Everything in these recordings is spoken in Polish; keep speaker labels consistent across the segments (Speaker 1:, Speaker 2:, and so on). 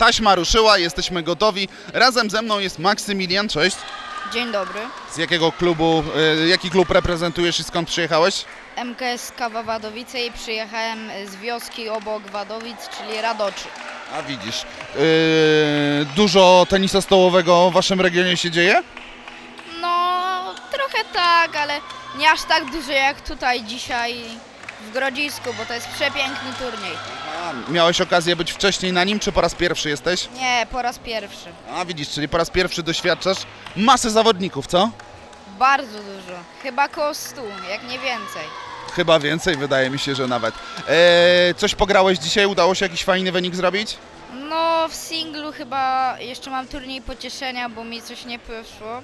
Speaker 1: taśma ruszyła, jesteśmy gotowi. Razem ze mną jest Maksymilian, cześć.
Speaker 2: Dzień dobry.
Speaker 1: Z jakiego klubu, y, jaki klub reprezentujesz i skąd przyjechałeś?
Speaker 2: MKS Kawa Wadowice i przyjechałem z wioski obok Wadowic, czyli Radoczy.
Speaker 1: A widzisz, y, dużo tenisa stołowego w waszym regionie się dzieje?
Speaker 2: No, trochę tak, ale nie aż tak dużo jak tutaj dzisiaj w Grodzisku, bo to jest przepiękny turniej.
Speaker 1: A, miałeś okazję być wcześniej na nim, czy po raz pierwszy jesteś?
Speaker 2: Nie, po raz pierwszy.
Speaker 1: A widzisz, czyli po raz pierwszy doświadczasz masy zawodników, co?
Speaker 2: Bardzo dużo. Chyba koło 100, jak nie więcej.
Speaker 1: Chyba więcej, wydaje mi się, że nawet. E, coś pograłeś dzisiaj? Udało się jakiś fajny wynik zrobić?
Speaker 2: No, w singlu chyba jeszcze mam turniej pocieszenia, bo mi coś nie poszło.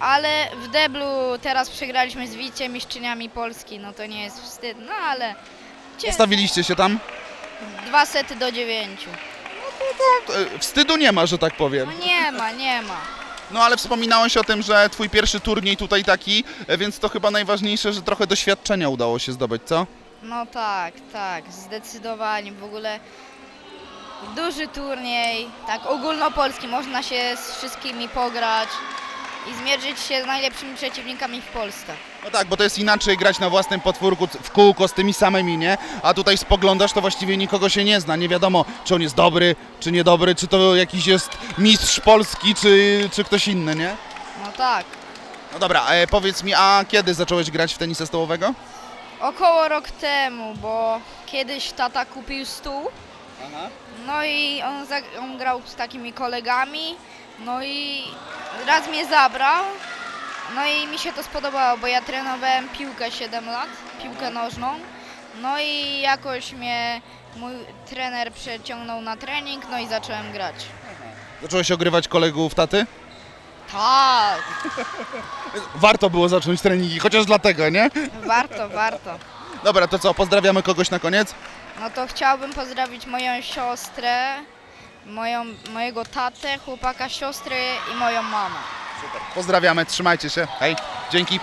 Speaker 2: Ale w deblu teraz przegraliśmy z wicemistrzyniami Polski, no to nie jest wstyd, no ale
Speaker 1: Postawiliście się tam?
Speaker 2: dwa sety do dziewięciu.
Speaker 1: E, wstydu nie ma, że tak powiem.
Speaker 2: No nie ma, nie ma.
Speaker 1: No ale wspominałeś o tym, że twój pierwszy turniej tutaj taki, e, więc to chyba najważniejsze, że trochę doświadczenia udało się zdobyć, co?
Speaker 2: No tak, tak, zdecydowanie. W ogóle duży turniej, tak ogólnopolski, można się z wszystkimi pograć i zmierzyć się z najlepszymi przeciwnikami w Polsce.
Speaker 1: No tak, bo to jest inaczej grać na własnym potwórku w kółko z tymi samymi, nie? A tutaj spoglądasz, to właściwie nikogo się nie zna. Nie wiadomo, czy on jest dobry, czy niedobry, czy to jakiś jest mistrz Polski, czy, czy ktoś inny, nie?
Speaker 2: No tak.
Speaker 1: No dobra, e, powiedz mi, a kiedy zacząłeś grać w tenisa stołowego?
Speaker 2: Około rok temu, bo kiedyś tata kupił stół, no i on, za- on grał z takimi kolegami, no i raz mnie zabrał, no i mi się to spodobało, bo ja trenowałem piłkę 7 lat, piłkę nożną, no i jakoś mnie mój trener przeciągnął na trening, no i zacząłem grać.
Speaker 1: Zacząłeś ogrywać kolegów taty?
Speaker 2: Tak,
Speaker 1: Warto było zacząć treningi, chociaż dlatego, nie?
Speaker 2: warto, warto.
Speaker 1: Dobra, to co, pozdrawiamy kogoś na koniec?
Speaker 2: No to chciałbym pozdrowić moją siostrę, moją, mojego tatę, chłopaka siostry i moją mamę.
Speaker 1: Pozdrawiamy, trzymajcie się, hej, dzięki.